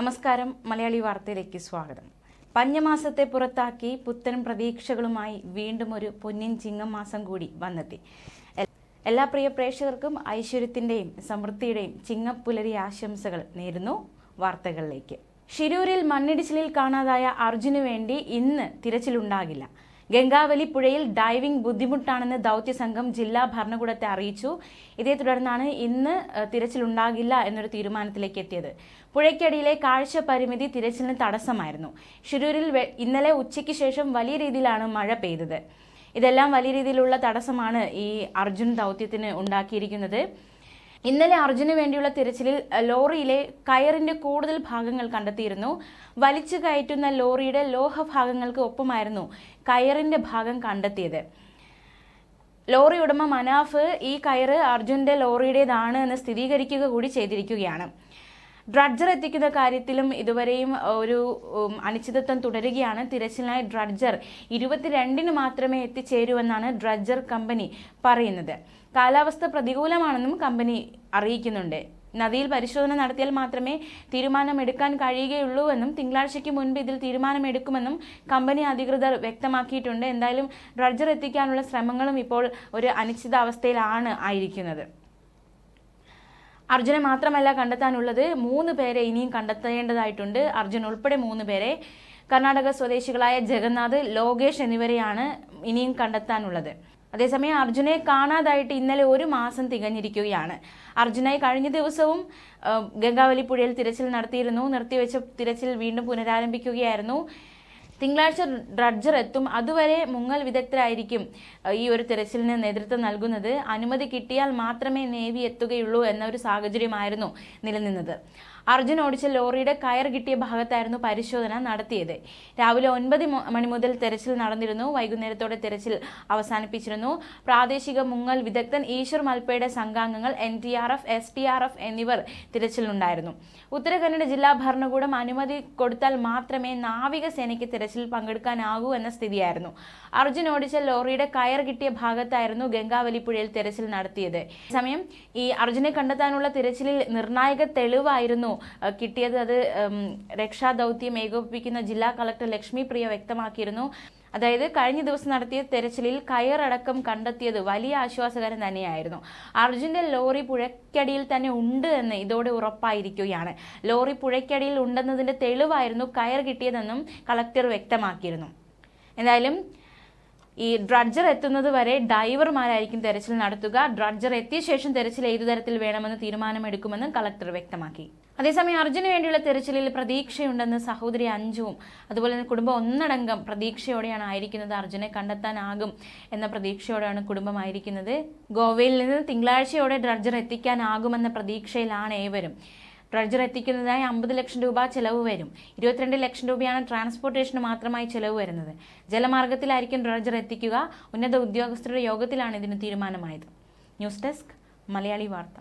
നമസ്കാരം. മലയാളി വാർത്തയിലേക്ക് സ്വാഗതം. പഞ്ഞമാസത്തെ പുറത്താക്കി പുത്തൻ പ്രതീക്ഷകളുമായി വീണ്ടും ഒരു പൊന്നിൻ ചിങ്ങം മാസം കൂടി വന്നെത്തി. എല്ലാ പ്രിയ പ്രേക്ഷകർക്കും ഐശ്വര്യത്തിന്റെയും സമൃദ്ധിയുടെയും ചിങ്ങപ്പുലരി ആശംസകൾ നേരുന്നു വാർത്തകളിലേക്ക്. ഷിരൂരിൽ മണ്ണിടിച്ചിലിൽ കാണാതായ അർജുനു വേണ്ടി ഇന്ന് തിരച്ചിലുണ്ടാകില്ല. ഗംഗാവലി പുഴയിൽ ഡൈവിംഗ് ബുദ്ധിമുട്ടാണെന്ന് ദൗത്യസംഘം ജില്ലാ ഭരണകൂടത്തെ അറിയിച്ചു. ഇതേ തുടർന്നാണ് ഇന്ന് തിരച്ചിലുണ്ടാകില്ല എന്നൊരു തീരുമാനത്തിലേക്ക് എത്തിയത്. പുഴയ്ക്കടിയിലെ കാഴ്ച പരിമിതി തിരച്ചിലിന് തടസ്സമായിരുന്നു. ഷിരൂരിൽ ഇന്നലെ ഉച്ചയ്ക്ക് ശേഷം വലിയ രീതിയിലാണ് മഴ പെയ്തത്. ഇതെല്ലാം വലിയ രീതിയിലുള്ള തടസ്സമാണ് ഈ അർജുൻ ദൗത്യത്തിന് ഉണ്ടാക്കിയിരിക്കുന്നത്. ഇന്നലെ അർജുന് വേണ്ടിയുള്ള തിരച്ചിലിൽ ലോറിയിലെ കയറിന്റെ കൂടുതൽ ഭാഗങ്ങൾ കണ്ടെത്തിയിരുന്നു. വലിച്ചു കയറ്റുന്ന ലോറിയുടെ ലോഹ ഭാഗങ്ങൾക്ക് ഒപ്പമായിരുന്നു കയറിന്റെ ഭാഗം കണ്ടെത്തിയത്. ലോറി ഉടമ മനാഫ് ഈ കയറ് അർജുന്റെ ലോറിയുടേതാണ് എന്ന് സ്ഥിരീകരിക്കുക കൂടി ചെയ്തിരിക്കുകയാണ്. ഡ്രഡ്ജർ എത്തിക്കുന്ന കാര്യത്തിലും ഇതുവരെയും ഒരു അനിശ്ചിതത്വം തുടരുകയാണ്. തിരച്ചിലിനായി ഡ്രഡ്ജർ ഇരുപത്തിരണ്ടിന് മാത്രമേ എത്തിച്ചേരൂവെന്നാണ് ഡ്രഡ്ജർ കമ്പനി പറയുന്നത്. കാലാവസ്ഥ പ്രതികൂലമാണെന്നും കമ്പനി അറിയിക്കുന്നുണ്ട്. നദിയിൽ പരിശോധന നടത്തിയാൽ മാത്രമേ തീരുമാനമെടുക്കാൻ കഴിയുകയുള്ളൂ എന്നും തിങ്കളാഴ്ചയ്ക്ക് മുൻപ് ഇതിൽ തീരുമാനമെടുക്കുമെന്നും കമ്പനി അധികൃതർ വ്യക്തമാക്കിയിട്ടുണ്ട്. എന്തായാലും ഡ്രഡ്ജർ എത്തിക്കാനുള്ള ശ്രമങ്ങളും ഇപ്പോൾ ഒരു അനിശ്ചിതാവസ്ഥയിലാണ് ആയിരിക്കുന്നത്. അർജുനെ മാത്രമല്ല കണ്ടെത്താനുള്ളത് മൂന്ന് പേരെ ഇനിയും കണ്ടെത്തേണ്ടതായിട്ടുണ്ട്. അർജുൻ ഉൾപ്പെടെ മൂന്ന് പേരെ. കർണാടക സ്വദേശികളായ ജഗന്നാഥ് ലോകേഷ് എന്നിവരെയാണ് ഇനിയും കണ്ടെത്താനുള്ളത്. അതേസമയം അർജുനെ കാണാതായിട്ട് ഇന്നലെ ഒരു മാസം തികഞ്ഞിരിക്കുകയാണ്. അർജുനായി കഴിഞ്ഞ ദിവസവും ഗംഗാവലി പുഴയിൽ തിരച്ചിൽ നടത്തിയിരുന്നു. നിർത്തിവെച്ച തിരച്ചിൽ വീണ്ടും പുനരാരംഭിക്കുകയായിരുന്നു. തിങ്കളാഴ്ച ഡ്രഡ്ജർ എത്തും. അതുവരെ മുങ്ങൽ വിദഗ്ധരായിരിക്കും ഈ ഒരു തിരച്ചിലിന് നേതൃത്വം നൽകുന്നത്. അനുമതി കിട്ടിയാൽ മാത്രമേ നേവി എത്തുകയുള്ളൂ എന്ന ഒരു സാഹചര്യമായിരുന്നു നിലനിന്നത്. അർജുൻ ഓടിച്ച ലോറിയുടെ കയർ കിട്ടിയ ഭാഗത്തായിരുന്നു പരിശോധന നടത്തിയത്. രാവിലെ ഒൻപത് മണി മുതൽ തെരച്ചിൽ നടന്നിരുന്നു. വൈകുന്നേരത്തോടെ തെരച്ചിൽ അവസാനിപ്പിച്ചിരുന്നു. പ്രാദേശിക മുങ്ങൽ വിദഗ്ധൻ ഈശ്വർ മൽപ്പയുടെ സംഘാംഗങ്ങൾ N D R F S D R F എന്നിവർ തിരച്ചിലുണ്ടായിരുന്നു. ഉത്തരകന്നഡ ജില്ലാ ഭരണകൂടം അനുമതി കൊടുത്താൽ മാത്രമേ നാവികസേനയ്ക്ക് തിരച്ചിൽ പങ്കെടുക്കാനാകൂ എന്ന സ്ഥിതിയായിരുന്നു. അർജുൻ ഓടിച്ച ലോറിയുടെ കയർ കിട്ടിയ ഭാഗത്തായിരുന്നു ഗംഗാവലി പുഴയിൽ തിരച്ചിൽ നടത്തിയത്. സമയം ഈ അർജുനെ കണ്ടെത്താനുള്ള തിരച്ചിലിൽ നിർണായക തെളിവായിരുന്നു അഹ് കിട്ടിയത് അത് രക്ഷാദൗത്യം ഏകോപിപ്പിക്കുന്ന ജില്ലാ കളക്ടർ ലക്ഷ്മി പ്രിയ വ്യക്തമാക്കിയിരുന്നു. അതായത് കഴിഞ്ഞ ദിവസം നടത്തിയ തെരച്ചിലിൽ കയറടക്കം കണ്ടെത്തിയത് വലിയ ആശ്വാസകരം തന്നെയായിരുന്നു. അർജുന്റെ ലോറി പുഴയ്ക്കടിയിൽ തന്നെ ഉണ്ട് എന്ന് ഇതോടെ ഉറപ്പായിരിക്കുകയാണ്. ലോറി പുഴയ്ക്കടിയിൽ ഉണ്ടെന്നതിന്റെ തെളിവായിരുന്നു കയർ കിട്ടിയതെന്നും കളക്ടർ വ്യക്തമാക്കിയിരുന്നു. എന്തായാലും ഈ ഡ്രഡ്ജർ എത്തുന്നത് വരെ ഡൈവർമാരായിരിക്കും തെരച്ചിൽ നടത്തുക. ഡ്രഡ്ജർ എത്തിയ ശേഷം തെരച്ചിൽ ഏതു തരത്തിൽ വേണമെന്ന് തീരുമാനമെടുക്കുമെന്നും കളക്ടർ വ്യക്തമാക്കി. അതേസമയം അർജുന് വേണ്ടിയുള്ള തെരച്ചിലിൽ പ്രതീക്ഷയുണ്ടെന്ന് സഹോദരി അഞ്ജുവും അതുപോലെ തന്നെ കുടുംബം ഒന്നടങ്കം പ്രതീക്ഷയോടെയാണ് ആയിരിക്കുന്നത്. അർജുനെ കണ്ടെത്താനാകും എന്ന പ്രതീക്ഷയോടെയാണ് കുടുംബമായിരിക്കുന്നത് ഗോവയിൽ നിന്ന് തിങ്കളാഴ്ചയോടെ ഡ്രഡ്ജർ എത്തിക്കാനാകുമെന്ന പ്രതീക്ഷയിലാണ് ഏവരും. ട്രഷർ എത്തിക്കുന്നതിനായി അമ്പത് ലക്ഷം രൂപ ചെലവ് വരും. ഇരുപത്തിരണ്ട് ലക്ഷം രൂപയാണ് ട്രാൻസ്പോർട്ടേഷന് മാത്രമായി ചെലവ് വരുന്നത്. ജലമാർഗത്തിലായിരിക്കും ട്രഷർ എത്തിക്കുക. ഉന്നത ഉദ്യോഗസ്ഥരുടെ യോഗത്തിലാണ് ഇതിന് തീരുമാനമായത്. ന്യൂസ് ഡെസ്ക് മലയാളി വാർത്ത.